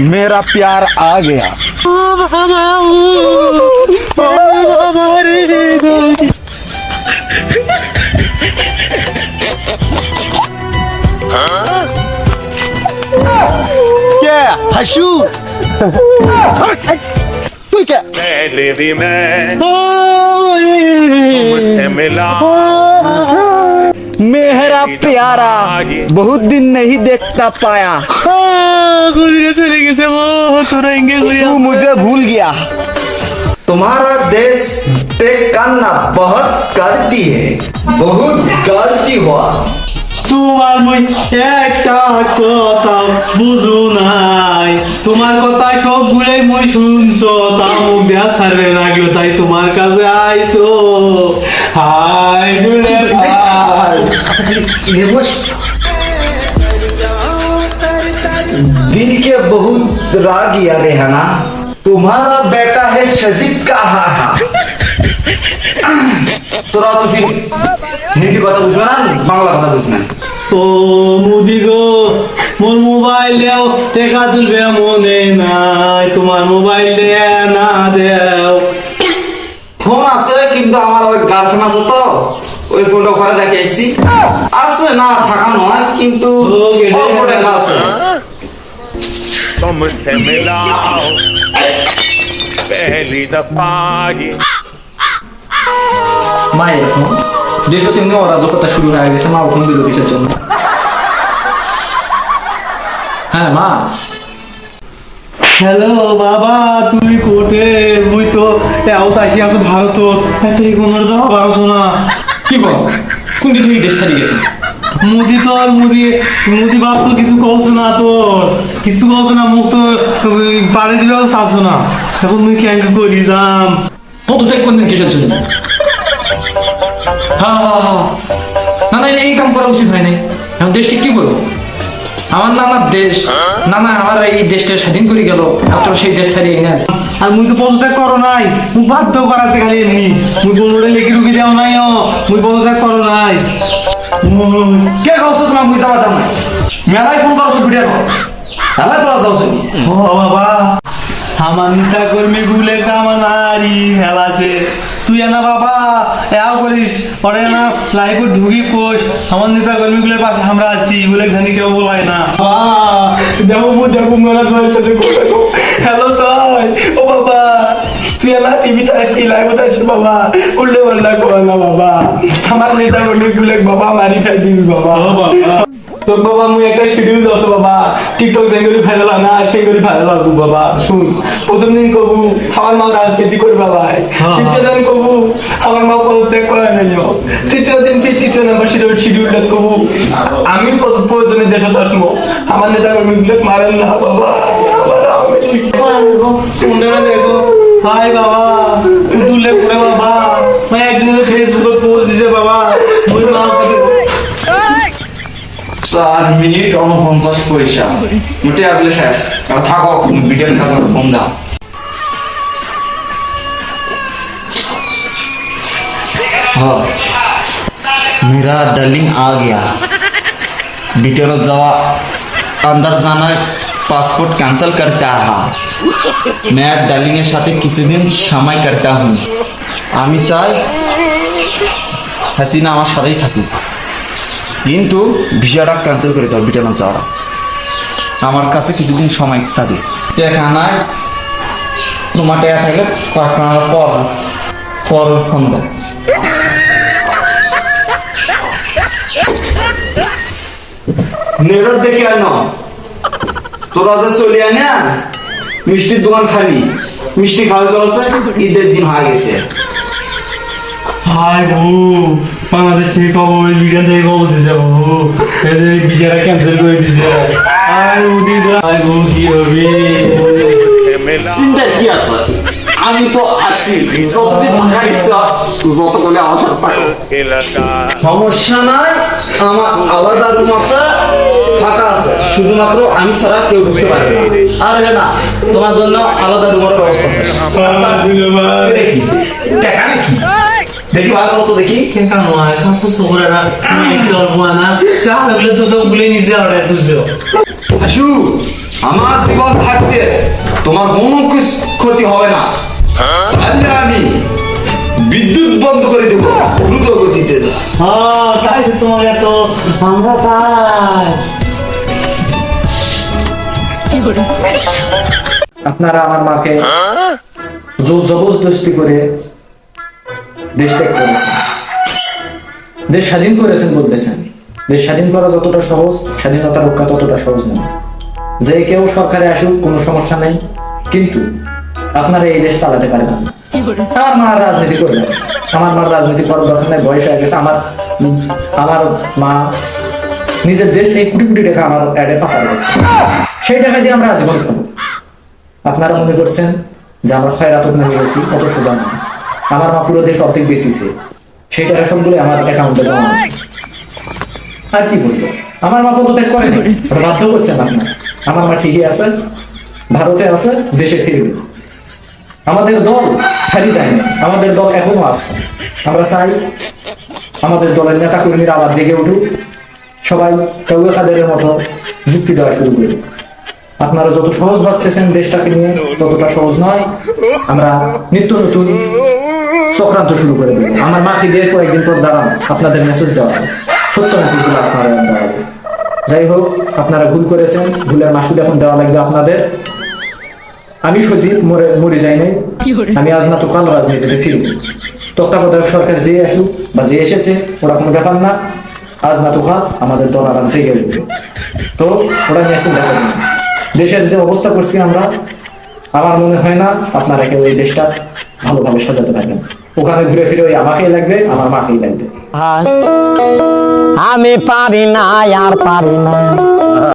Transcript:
मेरा प्यार आ गया। क्या हशू तू क्या पहले भी मैं मिला। मेरा प्यारा बहुत दिन नहीं देखता पाया গুজরে চলে গেছে ও তোরা এঙ্গে ঘুরে तू मुझे भूल गया तुम्हारा देश देख करना बहुत गलती है बहुत गलती हुआ তোমার মই একটা কথা বুঝো নাই তোমার কথা সব গুলাই মই শুনছো তা মুখ দেয়া ছাড়বে না গেল তাই তোমার কাছে আইছো হাই গুলে ভাই ये कुछ दिल के बहुत राग याद है ना तुम्हारा बेटा है सजीब का हा हा তোরা তো ফির হিন্দি কথা বুঝবে না বাংলা কথা বুঝবে না ও মুদি গো মোর মোবাইল দেও টেকা তুলবে মনে নাই তোমার মোবাইল দে না দেও ফোন আছে কিন্তু আমার ওই গার্লফ্রেন্ড আছে তো ওই ফোনটা ওখানে রেখে এসেছি আছে না থাকা নয় কিন্তু ও, গেটে অল্প টাকা আছে तुमसे मिला पहली दफा ये মা এরকম দেশে তেমনি অরাজকতা শুরু হয়ে গেছে মা ওখানে দিল কিসের জন্য হ্যাঁ মা হ্যালো বাবা তুই কোটে মুই তো এও তাসি আছে ভারত এতে কোনো যাওয়া পারছো না কি বল? কোন দিন তুমি দেশ ছাড়িয়ে গেছো? মুদি আর মুদি মুদি বাপ তো কিছু কওছো না তো কিছু কওছো না মুখ তো পাড়ে দিবেও চাচ্ছো না। এখন মুই কেন করি যাম? পদত্যাগ কোন দিন কিসের জন্য হ্যাঁ না না এই কাম করা উচিত হয় নাই। এখন দেশটি কি করব আমার নানার দেশ নানা আমার এই দেশটা স্বাধীন করে গেল আপনার সেই দেশ ছাড়িয়ে না আর মুই তো পদত্যাগ করো নাই মুই বাধ্য করাতে খালি এমনি। মুই কোনোটা লেখি রুখি দেও নাই ও মুই পদত্যাগ করো নাই। কে খাওছো তোমার মুই যাবা দাম মেলায় ফোন করছ ভিডিও মেলায় তোরা যাওছো নি ও বাবা আমার নেতা কর্মী গুলে কামানারি হেলাতে তুই না বাবা এও করিস পরে না লাইভ ঢুকি পোষ আমার নেতা কর্মী গুলোর পাশে আমরা আছি বলে জানি কেউ বলাই না। দেখো বু দেখো মেলা হ্যালো স্যার ও বাবা তুই না টিভিতে আসছি লাইভতে আসছি বাবা? উল্টে পাল্টা কর না বাবা। আমার নেতা কর্মী গুলে বাবা মারি খাই দিবি বাবা। ও বাবা। তোর বাবা মুই একটা শিডিউল দছ বাবা। টিকটক যে করে ফেলা না সেই করে ফেলা লাগবো বাবা। শুন প্রথম দিন কবু আমার মা রাজনীতি করে বাবা তৃতীয় দিন কবু আমার মা পদত্যাগ করে নাই তৃতীয় দিন ফির তৃতীয় নাম্বার শিডিউল শিডিউলটা কবু? আমি প্রয়োজনে দেশে আসব। আমার নেতা কর্মী গুলো মারেন না বাবা। হাই বাবা তুলে পড়ে বাবা। मैं একদিন ফেসবুকে চার মিনিট উনপঞ্চাশ পয়সা মোটে আগলে শেষ আর থাকো ভিডিও থাকার ফোন দাও हाँ मेरा डार्लिंग आ गया डिटेल जावा अंदर जाना পাসপোর্ট ক্যান্সেল করতে হা मैं ডার্লিং এর সাথে কিছুদিন সময় কাটতা হুম আমি চাই হাসিনা আমার সাথেই থাকুক কিন্তু ভিসাটা ক্যান্সেল করে দাও ব্রিটেনে যাওয়া আমার কাছে কিছুদিন সময় থাকে টাকা নাই। তোমার টাকা থাকলে কয়েক মাস পর পর ফোন দাও নেরত দেখে আর না। তোরা যে চলে আয় না মিষ্টির দোকান খালি। মিষ্টি খাওয়া চলছে ঈদের দিন হয়ে গেছে। হাই বাবু বাংলাদেশ থেকে খবর ব্রিটেন থেকে খবর দিছে বাবু? এদের ভিসাটা ক্যান্সেল করে দিছে। আর উদি হাই বাবু কি হবে? চিন্তা কি আছে? আমি তো আসি যতদিন থাকার ইচ্ছা যতক্ষণে আমার সমস্যা নাই আমার আলাদা দাদু মাসা ফাঁকা আছে। শুধুমাত্র আমি ছাড়া কেউ ঢুকতে পারবে না। আর না তোমার জন্য আলাদা রুমের ব্যবস্থা আছে। টাকা নাকি দেখি ভালো মতো দেখি। কেন হয় কাপু সবরা না? নিয়ে চলবো না। তাহলে তো তো গুলে নিজে অর্ডার তুলছো আশু আমার জীবন থাকতে তোমার কোনো ক্ষতি হবে না। আমি বিদ্যুৎ বন্ধ করে দেব। দ্রুত গতিতে যা। হ্যাঁ তাই তো তোমাকে তো আমরা চাই। আপনারা আমার মাকে জোর জবরদস্তি করে দেশ ত্যাগ করেছেন। দেশ স্বাধীন করেছেন বলতেছেন। দেশ স্বাধীন করা যতটা সহজ, স্বাধীনতা রক্ষা ততটা সহজ নয়। যে কেউ সরকারে আসুক, কোনো সমস্যা নেই। কিন্তু আপনারা এই দেশ চালাতে পারবেন আমার মা রাজনীতি করবে আমার মার রাজনীতি করার দরকার নেই বয়স হয়ে গেছে। আমার আমার মা নিজের দেশ থেকে কোটি কোটি টাকা আমার অ্যাডে পাচার করছে। সেই টাকা দিয়ে আমরা আজীবন খাব আপনারা মনে করছেন যে আমরা খয়রাতক নামে গেছি অত সোজা না আমার মা পুরো দেশ অর্ধেক বেশিছে সেই টাকা সবগুলো আমার অ্যাকাউন্টে জমা আছে। আর কি বলব? আমার মা পদত্যাগ করেনি ওটা বাধ্য করছেন আপনার আমার মা ঠিকই আছে, ভারতে আছে, দেশে ফিরবে। আমাদের দল খালি যায়নি আমাদের দল এখনও আছে। আমরা চাই আমাদের দলের নেতা কর্মীরা আবার জেগে উঠুক। সবাই কাউকে খাদের মতো যুক্তি দেওয়া শুরু করবে আপনারা যত সহজ ভাবতেছেন দেশটাকে নিয়ে ততটা সহজ নয়। আমরা নিত্য নতুন চক্রান্ত শুরু করে দেবো। আমার মাকে দিয়ে কয়েকদিন পর দাঁড়ান আপনাদের মেসেজ দেওয়া সত্য মেসেজগুলো আপনারা দেওয়া যাই হোক আপনারা ভুল করেছেন ভুলের মাসুল এখন দেওয়া লাগবে আপনাদের। আমি সজীব মরে মরে যাই নাই। আমি আজ না তো কাল রাজনীতিতে ফিরব। তত্ত্বাবধায়ক সরকার যে আসুক বা যে এসেছে ওরা কোনো ব্যাপার না। আজ না তো কাল আমাদের দল আবার জেগে উঠবে। তো ওরা মেসেজ না। দেশের যে অবস্থা করছি আমরা, আমার মনে হয় না আপনারা কেউ এই দেশটা ভালোভাবে সাজাতে পারবেন। ওখানে ঘুরে ফিরে ওই আমাকেই লাগবে, আমার মাকেই লাগবে। আমি পারি না, আর পারি না।